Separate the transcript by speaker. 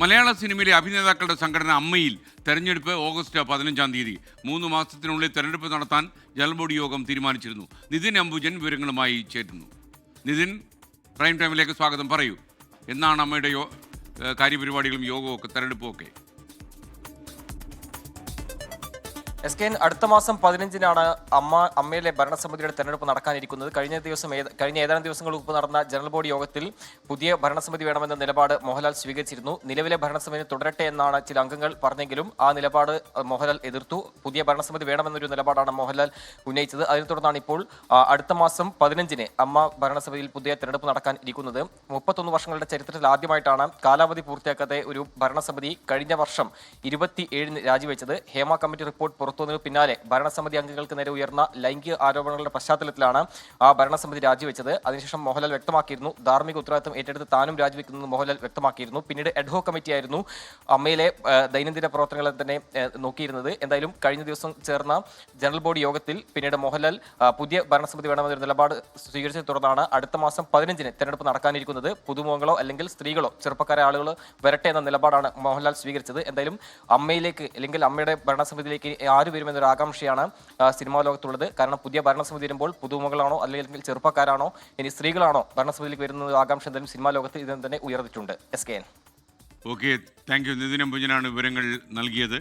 Speaker 1: മലയാള സിനിമയിലെ അഭിനേതാക്കളുടെ സംഘടന അമ്മയിൽ തെരഞ്ഞെടുപ്പ് ഓഗസ്റ്റ് പതിനഞ്ചാം തീയതി. മൂന്ന് മാസത്തിനുള്ളിൽ തെരഞ്ഞെടുപ്പ് നടത്താൻ ജലബോർഡ് യോഗം തീരുമാനിച്ചിരുന്നു. നിതിൻ അംബുജൻ വിവരങ്ങളുമായി ചേരുന്നു. നിതിൻ പ്രൈം ടൈമിലേക്ക് സ്വാഗതം പറയൂ. എന്നാണ് അമ്മയുടെ കാര്യപരിപാടികളും യോഗവും ഒക്കെ തെരഞ്ഞെടുപ്പും ഒക്കെ.
Speaker 2: എസ് കെ അടുത്ത മാസം പതിനഞ്ചിനാണ് അമ്മ അമ്മയിലെ ഭരണസമിതിയുടെ തെരഞ്ഞെടുപ്പ് നടക്കാനിരിക്കുന്നത്. കഴിഞ്ഞ ദിവസം കഴിഞ്ഞ ഏതാനും ദിവസങ്ങൾക്ക് മുമ്പ് നടന്ന ജനറൽ ബോഡി യോഗത്തിൽ പുതിയ ഭരണസമിതി വേണമെന്ന നിലപാട് മോഹൻലാൽ സ്വീകരിച്ചിരുന്നു. നിലവിലെ ഭരണസമിതി തുടരട്ടെ എന്നാണ് ചില അംഗങ്ങൾ പറഞ്ഞെങ്കിലും ആ നിലപാട് മോഹൻലാൽ എതിർത്തു. പുതിയ ഭരണസമിതി വേണമെന്നൊരു നിലപാടാണ് മോഹൻലാൽ ഉന്നയിച്ചത്. അതിനെ തുടർന്നാണ് ഇപ്പോൾ അടുത്ത മാസം പതിനഞ്ചിന് അമ്മ ഭരണസമിതിയിൽ പുതിയ തെരഞ്ഞെടുപ്പ് നടക്കാൻ ഇരിക്കുന്നത്. മുപ്പത്തൊന്ന് വർഷങ്ങളുടെ ചരിത്രത്തിൽ ആദ്യമായിട്ടാണ് കാലാവധി പൂർത്തിയാക്കാതെ ഒരു ഭരണസമിതി കഴിഞ്ഞ വർഷം ഇരുപത്തി ഏഴിന് രാജിവെച്ചത്. ഹേമ കമ്മിറ്റി റിപ്പോർട്ട് പുറത്തുവന്നതിന് പിന്നാലെ ഭരണസമിതി അംഗങ്ങൾക്ക് നേരെ ഉയർന്ന ലൈംഗിക ആരോപണങ്ങളുടെ പശ്ചാത്തലത്തിലാണ് ആ ഭരണസമിതി രാജിവെച്ചത്. അതിനുശേഷം മോഹൻലാൽ വ്യക്തമാക്കിയിരുന്നു. ധാർമ്മിക ഉത്തരവാദിത്തം ഏറ്റെടുത്ത് താനും രാജിവെക്കുന്നത് മോഹൻലാൽ വ്യക്തമാക്കിയിരുന്നു. പിന്നീട് എഡ്ഹോ കമ്മിറ്റി ആയിരുന്നു അമ്മയിലെ ദൈനംദിന പ്രവർത്തനങ്ങളെ തന്നെ നോക്കിയിരുന്നത്. എന്തായാലും കഴിഞ്ഞ ദിവസം ചേർന്ന ജനറൽ ബോഡി യോഗത്തിൽ പിന്നീട് മോഹൻലാൽ പുതിയ ഭരണസമിതി വേണമെന്നൊരു നിലപാട് സ്വീകരിച്ചതിനെ തുടർന്നാണ് അടുത്ത മാസം പതിനഞ്ചിന് തെരഞ്ഞെടുപ്പ് നടക്കാനിരിക്കുന്നത്. പുതുമുഖങ്ങളോ അല്ലെങ്കിൽ സ്ത്രീകളോ ചെറുപ്പക്കാരെ ആളുകൾ വരട്ടെ എന്ന നിലപാടാണ് മോഹൻലാൽ സ്വീകരിച്ചത്. എന്തായാലും അമ്മയിലേക്ക് അല്ലെങ്കിൽ അമ്മയുടെ ഭരണസമിതിയിലേക്ക് ആര് വരുമെന്നൊരു ആകാംക്ഷയാണ് സിനിമാ ലോകത്തുള്ളത്. കാരണം പുതിയ ഭരണസമിതി വരുമ്പോൾ പുതുമുഖങ്ങളാണോ അല്ലെങ്കിൽ ചെറുപ്പക്കാരാണോ ഇനി സ്ത്രീകളാണോ ഭരണസമിതിയിലേക്ക് വരുന്ന ആകാംക്ഷ എന്തായാലും സിനിമാ ലോകത്ത് ഇത് തന്നെ ഉയർന്നിട്ടുണ്ട്. S K N
Speaker 1: okay thank you നിതിനും വിവരങ്ങൾ നൽകിയത്.